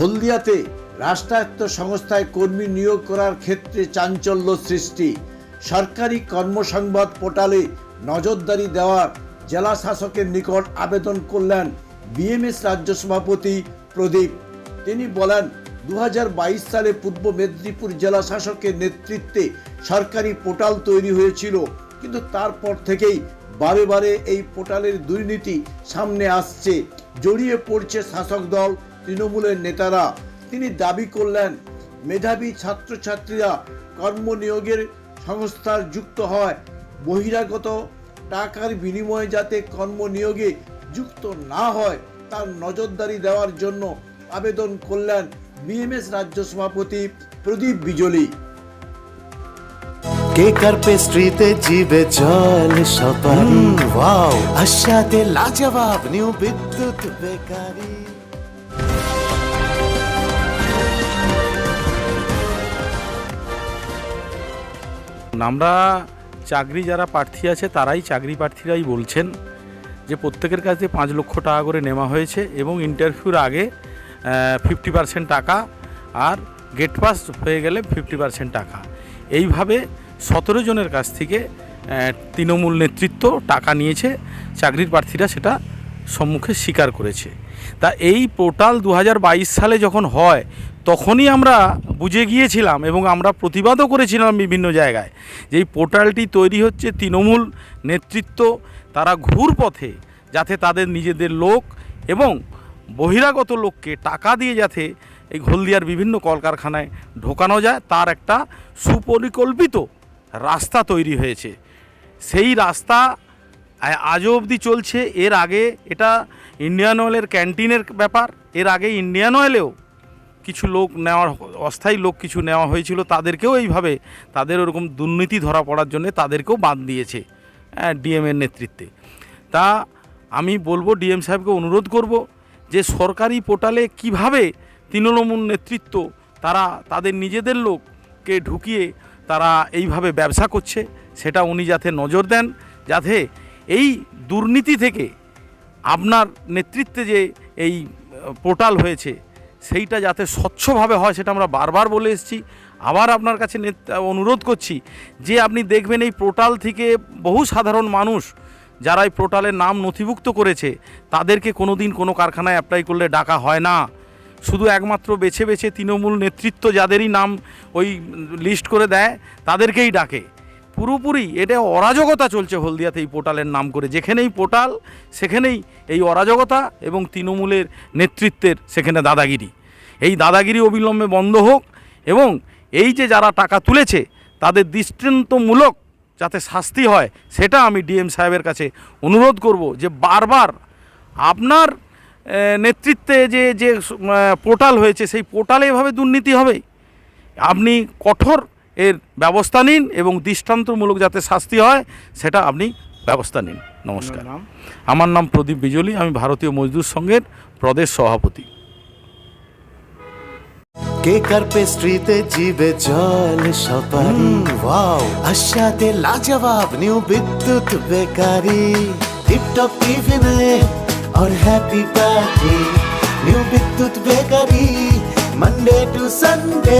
হলদিয়াতে রাষ্ট্রায়ত্ত সংস্থায় কর্মী নিয়োগ করার ক্ষেত্রে চাঞ্চল্য সৃষ্টি। সরকারি কর্মসংবাদ পোর্টালে নজরদারি দেওয়ার জেলা শাসকের নিকট আবেদন করলেন বিএমএস রাজ্য সভাপতি প্রদীপ। তিনি বলেন দু হাজার বাইশ সালে পূর্ব মেদিনীপুর জেলা শাসকের নেতৃত্বে সরকারি পোর্টাল তৈরি হয়েছিল, কিন্তু তারপর থেকেই বারে বারে এই পোর্টালের দুর্নীতি সামনে আসছে। জড়িয়ে পড়ছে শাসক দল তৃণমূলের নেতারা তিনি দাবি করলেন মেধাবী ছাত্রছাত্রীরা কর্মনিয়োগের সংস্থার যুক্ত হয়। বহিরাগত টাকার বিনিময়ে যাতে কর্মনিয়োগে যুক্ত না হয় তার নজরদারি দেওয়ার জন্য আবেদন করলেন বিএমএস রাজ্য সভাপতি প্রদীপ বিজলি। কেকার পেস্ট্রিতে জিবে জল সপারি? ওয়াও আশাতে লাজবাব নিউ বিদ্যুৎ বেকারি। আমরা চাকরি যারা প্রার্থী আছে, তারাই চাকরি প্রার্থীরাই বলছেন যে প্রত্যেকের কাছে পাঁচ লক্ষ টাকা করে নেওয়া হয়েছে এবং ইন্টারভিউর আগে ফিফটি পার্সেন্ট টাকা আর গেট পাস হয়ে গেলে ফিফটি পার্সেন্ট টাকা। এইভাবে সতেরো জনের কাছ থেকে তৃণমূল নেতৃত্ব টাকা নিয়েছে, চাকরির প্রার্থীরা সেটা সম্মুখে স্বীকার করেছে। তা এই পোর্টাল দু হাজার বাইশ সালে যখন হয় তখনই আমরা বুঝে গিয়েছিলাম এবং আমরা প্রতিবাদও করেছিলাম বিভিন্ন জায়গায় যে এই পোর্টালটি তৈরি হচ্ছে তৃণমূল নেতৃত্ব তারা ঘুর পথে যাতে তাদের নিজেদের লোক এবং বহিরাগত লোককে টাকা দিয়ে যাতে এই হলদিয়ার বিভিন্ন কলকারখানায় ঢোকানো যায়, তার একটা সুপরিকল্পিত রাস্তা তৈরি হয়েছে। সেই রাস্তা আজও অবধি চলছে। এর আগে এটা ইন্ডিয়ান অয়েলের ক্যান্টিনের ব্যাপার, এর আগে ইন্ডিয়ান অয়েলেও কিছু লোক নেওয়ার, অস্থায়ী লোক কিছু নেওয়া হয়েছিল, তাদেরকেও এইভাবে, তাদের ওরকম দুর্নীতি ধরা পড়ার জন্য তাদেরকেও বাদ দিয়েছে হ্যাঁ ডিএমের নেতৃত্বে। তা আমি বলব, ডিএম সাহেবকে অনুরোধ করব যে সরকারি পোর্টালে কীভাবে তৃণমূল নেতৃত্ব, তারা তাদের নিজেদের লোককে ঢুকিয়ে তারা এইভাবে ব্যবসা করছে, সেটা উনি যাতে নজর দেন, যাতে এই দুর্নীতি থেকে আপনার নেতৃত্বে যে এই পোর্টাল হয়েছে সেইটা যাতে স্বচ্ছভাবে হয় সেটা আমরা বারবার বলে এসেছি। আবার আপনার কাছে অনুরোধ করছি যে আপনি দেখবেন এই পোর্টাল থেকে বহু সাধারণ মানুষ যারা এই পোর্টালের নাম নথিভুক্ত করেছে, তাদেরকে কোনো দিন কোনো কারখানায় অ্যাপ্লাই করলে ডাকা হয় না। শুধু একমাত্র বেছে বেছে তৃণমূল নেতৃত্ব যাদেরই নাম ওই লিস্ট করে দেয়, তাদেরকেই ডাকে। পুরোপুরি এটা অরাজকতা চলছে হলদিয়াতে এই পোর্টালের নাম করে। যেখানেই পোর্টাল, সেখানেই এই অরাজকতা এবং তৃণমূলের নেতৃত্বের সেখানে দাদাগিরি। এই দাদাগিরি অবিলম্বে বন্ধ হোক এবং এই যে যারা টাকা তুলেছে, তাদের দৃষ্টান্তমূলক যাতে শাস্তি হয়, সেটা আমি ডিএম সাহেবের কাছে অনুরোধ করব যে বারবার আপনার নেতৃত্বে যে যে পোর্টাল হয়েছে, সেই পোর্টালে এভাবে দুর্নীতি হবে? আপনি কঠোর এর ব্যবস্থা নিন এবং দৃষ্টান্তমূলক যাতে শাস্তি হয় সেটা আপনি ব্যবস্থা নিন নমস্কার আমার নাম প্রদীপ বিজলি আমি ভারতীয় মজদুর সংঘের প্রদেশ সভাপতি কেকার পেস্ট্রিতে জিবে জল সপারি ওয়াও আশাতে লাজবাব নিউ বিদ্যুৎ বেকারি টিপটপ টিফিনে और happy party new Bidyut bakery Monday to Sunday